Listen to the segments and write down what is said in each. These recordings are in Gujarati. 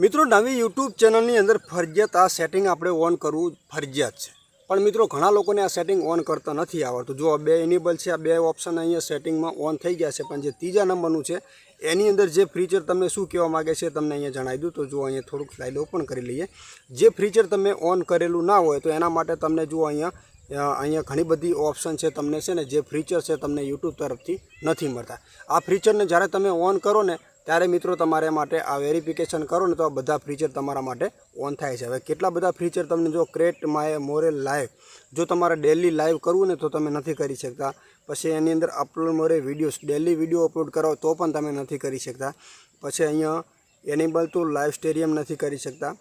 મિત્રો, નવી યુટ્યુબ ચેનલની અંદર ફરજિયાત આ સેટિંગ આપણે ઓન કરવું ફરજિયાત છે. પણ મિત્રો, ઘણા લોકોને આ સેટિંગ ઓન કરતા નથી આવડતું. જો બે ઇનેબલ છે, આ બે ઓપ્શન અહીંયા સેટિંગમાં ઓન થઈ ગયા છે, પણ જે ત્રીજા નંબરનું છે, એની અંદર જે ફીચર તમને શું કહેવા માગે છે તમને અહીંયા જણાવી દઉં. તો જો અહીંયા થોડુંક સ્લાઇડ ઓપન કરી લઈએ. જે ફીચર તમે ઓન કરેલું ના હોય, તો એના માટે તમને જો અહીંયા અહીંયા ઘણી બધી ઓપ્શન છે તમને છે ને, જે ફીચર છે તમને યુટ્યુબ તરફથી નથી મળતા. આ ફીચરને જ્યારે તમે ઓન કરો ને ત્યારે મિત્રો તમારે માટે આ વેરિફિકેશન કરો ને તો આ બધા ફીચર તમારા માટે ઓન થાય છે. હવે કેટલા બધા ફીચર તમને જો ક્રેટ માય મોરે લાઈવ જો તમારે ડેલી લાઈવ કરવું ને તો તમે નથી કરી શકતા. પછી એની અંદર upload more videos daily video upload કરો તો પણ તમે નથી કરી શકતા. પછી અહીંયા એનેબલ ટુ લાઈવ સ્ટેડિયમ નથી કરી શકતા.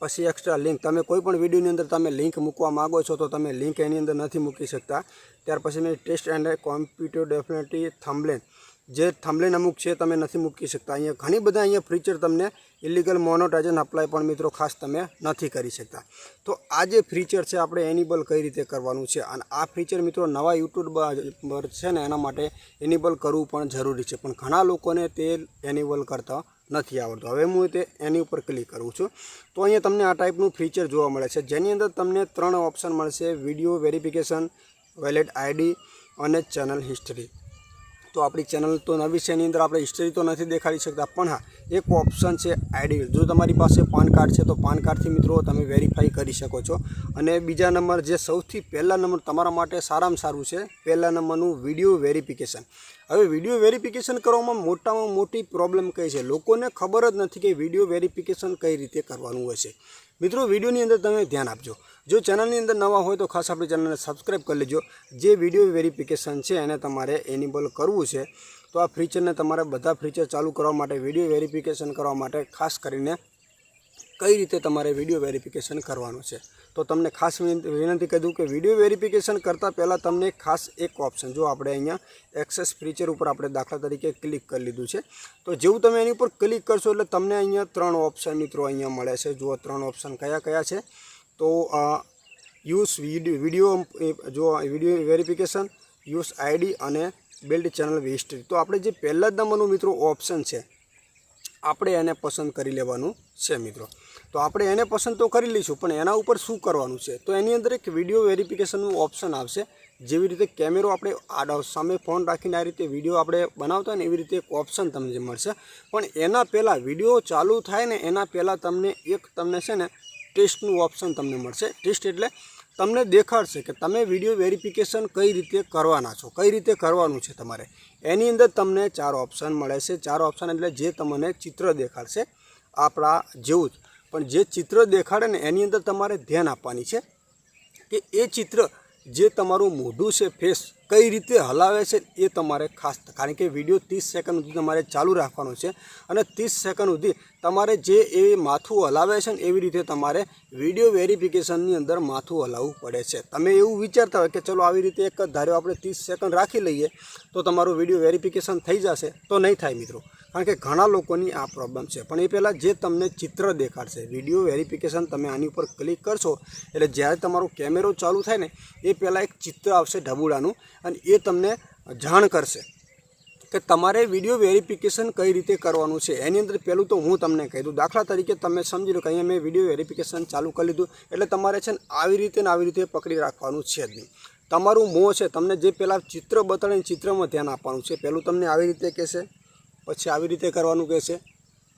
પછી એક્સ્ટ્રા લિંક તમે કોઈ પણ વિડીયોની અંદર તમે લિંક મૂકવા માગો છો તો તમે લિંક એની અંદર નથી મૂકી શકતા. ત્યાર પછી મેં test and computer definitely thumbnail જે થમ્બલેન અમુક છે, તમે નથી મૂકી શકતા. અહીંયા ઘણી બધા અહીંયા ફીચર તમને ઇલીગલ મોનોટાઇઝન અપ્લાય પણ મિત્રો ખાસ તમે નથી કરી શકતા. તો આ જે ફીચર છે, આપણે એનિબલ કઈ રીતે કરવાનું છે? અને આ ફીચર મિત્રો નવા યુટ્યુબર છે ને, એના માટે એનિબલ કરવું પણ જરૂરી છે. પણ ઘણા લોકોને તે એનિબલ કરતા નથી આવડતું. હવે હું તે એની ઉપર ક્લિક કરું છું. તો અહીંયા તમને આ ટાઈપનું ફીચર જોવા મળે છે. જેની અંદર તમને ત્રણ ઓપ્શન મળશે. વીડિયો વેરિફિકેશન વેલેટ આઈડી અને ચેનલ હિસ્ટ્રી તો આપણી ચેનલ તો નવી છે, એની અંદર આપણે હિસ્ટ્રી તો નથી દેખાડી શકતા, પણ હા, એક ઓપ્શન છે આઈડી જો તમારી પાસે પાન કાર્ડ છે, તો પાન કાર્ડથી મિત્રો તમે વેરીફાઈ કરી શકો છો. અને બીજા નંબર, જે સૌથી પહેલા નંબર તમારા માટે સારામાં સારું છે, પહેલા નંબરનું વીડિયો વેરિફિકેશન હવે વીડિયો વેરિફિકેશન કરવામાં મોટામાં મોટી પ્રોબ્લેમ કઈ છે? લોકોને ખબર જ નથી કે વીડિયો વેરિફિકેશન કઈ રીતે કરવાનું હોય છે. મિત્રો, વિડીયોની અંદર તમે ધ્યાન આપજો. જો ચેનલની અંદર નવા હોય તો ખાસ આપણી ચેનલને સબસ્ક્રાઈબ કરી લેજો. જે વીડિયો વેરિફિકેશન છે એને તમારે એનિબલ કરવું છે, તો આ ફીચરને તમારે બધા ફીચર ચાલુ કરવા માટે, વીડિયો વેરિફિકેશન કરવા માટે ખાસ કરીને કઈ રીતે તમારે વીડિયો વેરિફિકેશન કરવાનું છે? તો તમને ખાસ વિનંતી કહી દઉં કે વીડિયો વેરિફિકેશન કરતાં પહેલાં તમને ખાસ એક ઓપ્શન જો આપણે અહીંયા એક્સેસ ફીચર ઉપર આપણે દાખલા તરીકે ક્લિક કરી લીધું છે, તો જેવું તમે એની ઉપર ક્લિક કરશો એટલે તમને અહીંયા ત્રણ ઓપ્શન મિત્રો અહીંયા મળે છે. જુઓ ત્રણ ઓપ્શન કયા કયા છે? તો યુઝ વીડિયો વીડિયો જો વીડિયો વેરિફિકેશન યુઝ આઈડી અને બિલ્ડ ચેનલ હિસ્ટ્રી તો આપણે જે પહેલાં જ નંબરનું મિત્રો ઓપ્શન છે આપણે એને પસંદ કરી લેવાનું છે મિત્રો. તો આપણે એને પસંદ તો કરી લઈશું, પણ એના ઉપર શું કરવાનું છે? તો એની અંદર એક વીડિયો વેરિફિકેશનનું ઓપ્શન આવશે. જેવી રીતે કેમેરો આપણે આડા સામે ફોન રાખીને આ રીતે વીડિયો આપણે બનાવતા હોય ને એવી રીતે એક ઓપ્શન તમને મળશે. પણ એના પહેલાં વીડિયો ચાલુ થાય ને એના પહેલાં તમને એક તમને છે ને ટેસ્ટનું ઓપ્શન તમને મળશે. ટેસ્ટ એટલે તમને દેખાડશે કે તમે વીડિયો વેરિફિકેશન કઈ રીતે કરવાના છો, કઈ રીતે કરવાનું છે તમારે. એની અંદર તમને ચાર ઓપ્શન મળે છે. ચાર ઓપ્શન એટલે જે તમને ચિત્ર દેખાડશે, આપણા જેવું જ. પણ જે ચિત્ર દેખાડે ને એની અંદર તમારે ધ્યાન આપવાની છે કે એ ચિત્ર જે તમારું મોઢું છે ફેસ કઈ રીતે હલાવે છે, એ તમારે ખાસ કારણ કે વીડિયો ત્રીસ સેકન્ડ સુધી તમારે ચાલુ રાખવાનો છે અને ત્રીસ સેકન્ડ સુધી તમારે જે એ માથું હલાવે છે ને એવી રીતે તમારે વીડિયો વેરિફિકેશનની અંદર માથું હલાવવું પડે છે. તમે એવું વિચારતા હોય કે ચલો આવી રીતે એક જ ધાર્યો આપણે ત્રીસ સેકન્ડ રાખી લઈએ તો તમારું વીડિયો વેરિફિકેશન થઈ જશે. તો નહીં થાય મિત્રો. કારણ કે ઘણા લોકોની આ પ્રોબ્લેમ છે. પણ એ પહેલાં જે તમને ચિત્ર દેખાડશે વીડિયો વેરિફિકેશન તમે આની ઉપર ક્લિક કરશો, એટલે જ્યારે તમારો કેમેરો ચાલુ થાય ને, એ પહેલાં એક ચિત્ર આવશે ઢબુડાનું અને એ તમને જાણ કરશે કે તમારે વીડિયો વેરિફિકેશન કઈ રીતે કરવાનું છે. એની અંદર પહેલું તો હું તમને કહી દઉં, દાખલા તરીકે તમે સમજી લો કે અહીંયા મેં વીડિયો વેરિફિકેશન ચાલુ કરી લીધું, એટલે તમારે છે ને આવી રીતે ને આવી રીતે પકડી રાખવાનું છે જ નહીં. તમારું મોં છે, તમને જે પહેલાં ચિત્ર બતાડીને ચિત્રમાં ધ્યાન આપવાનું છે. પહેલું તમને આવી રીતે કહેશે પછી આવી રીતે કરવાનું કહેશે,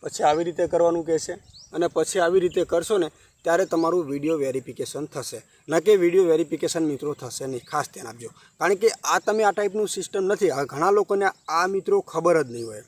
પછી આવી રીતે કરવાનું કહેશે અને પછી આવી રીતે કરશો ને ત્યારે તમારું વીડિયો વેરિફિકેશન થશે. ન કે વીડિયો વેરિફિકેશન મિત્રો થશે નહીં, ખાસ ધ્યાન આપજો. કારણ કે આ તમે આ ટાઈપનું સિસ્ટમ નથી ઘણા લોકોને આ મિત્રો ખબર જ નહીં હોય.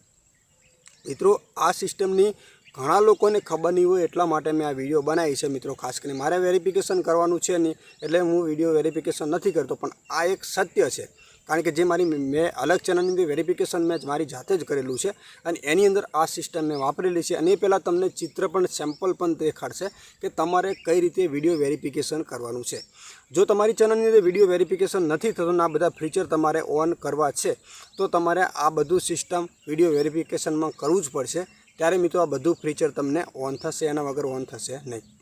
મિત્રો, આ સિસ્ટમની ઘણા લોકોને ખબર નહીં હોય એટલા માટે મેં આ વીડિયો બનાવી છે મિત્રો. ખાસ કરીને મારે વેરિફિકેશન કરવાનું છે નહીં, એટલે હું વીડિયો વેરિફિકેશન નથી કરતો, પણ આ એક સત્ય છે. કારણ કે જે મારી મેં અલગ ચેનલની અંદર વેરિફિકેશન મેં મારી જાતે જ કરેલું છે અને એની અંદર આ સિસ્ટમ મેં વાપરેલી છે અને એ પહેલાં તમને ચિત્ર પણ સેમ્પલ પણ દેખાડશે કે તમારે કઈ રીતે વીડિયો વેરિફિકેશન કરવાનું છે. જો તમારી ચેનલની અંદર વીડિયો વેરિફિકેશન નથી થતું આ બધા ફીચર તમારે ઓન કરવા છે, તો તમારે આ બધું સિસ્ટમ વીડિયો વેરિફિકેશનમાં કરવું જ પડશે. ત્યારે મિત્રો આ બધું ફીચર તમને ઓન થશે, એના વગર ઓન થશે નહીં.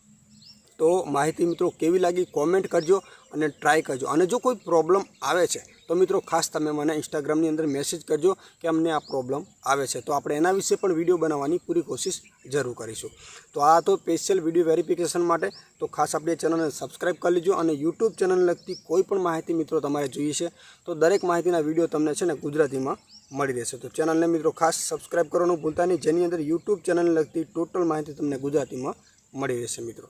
તો માહિતી મિત્રો કેવી લાગી કોમેન્ટ કરજો અને ટ્રાય કરજો. અને જો કોઈ પ્રોબ્લેમ આવે છે, તો મિત્રો ખાસ તમે મને ઇન્સ્ટાગ્રામની અંદર મેસેજ કરજો કે અમને આ પ્રોબ્લેમ આવે છે. તો આપણે એના વિશે પણ વીડિયો બનાવવાની પૂરી કોશિશ જરૂર કરીશું. તો આ તો સ્પેશિયલ વીડિયો વેરિફિકેશન માટે. તો ખાસ આપણી ચેનલને સબસ્ક્રાઈબ કરી લેજો અને યુટ્યુબ ચેનલને લગતી કોઈ પણ માહિતી મિત્રો તમારે જોઈએ છે, તો દરેક માહિતીના વીડિયો તમને છે ને ગુજરાતીમાં મળી રહેશે. તો ચેનલને મિત્રો ખાસ સબસ્ક્રાઈબ કરવાનું ભૂલતા નહીં, જેની અંદર યુટ્યુબ ચેનલને લગતી ટોટલ માહિતી તમને ગુજરાતીમાં મળી રહેશે મિત્રો.